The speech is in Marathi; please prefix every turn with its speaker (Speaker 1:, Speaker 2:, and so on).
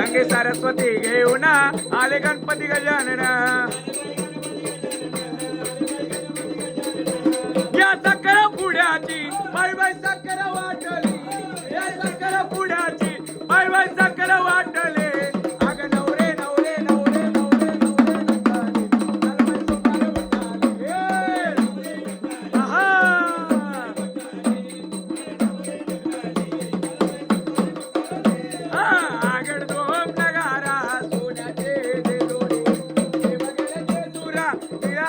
Speaker 1: गंगे सरस्वती घेऊन आले गणपती गजानन या सकर पुढ्याची बाय बाय सकर वाटली या सकर पुढ्याची बाय बाय सकर वाट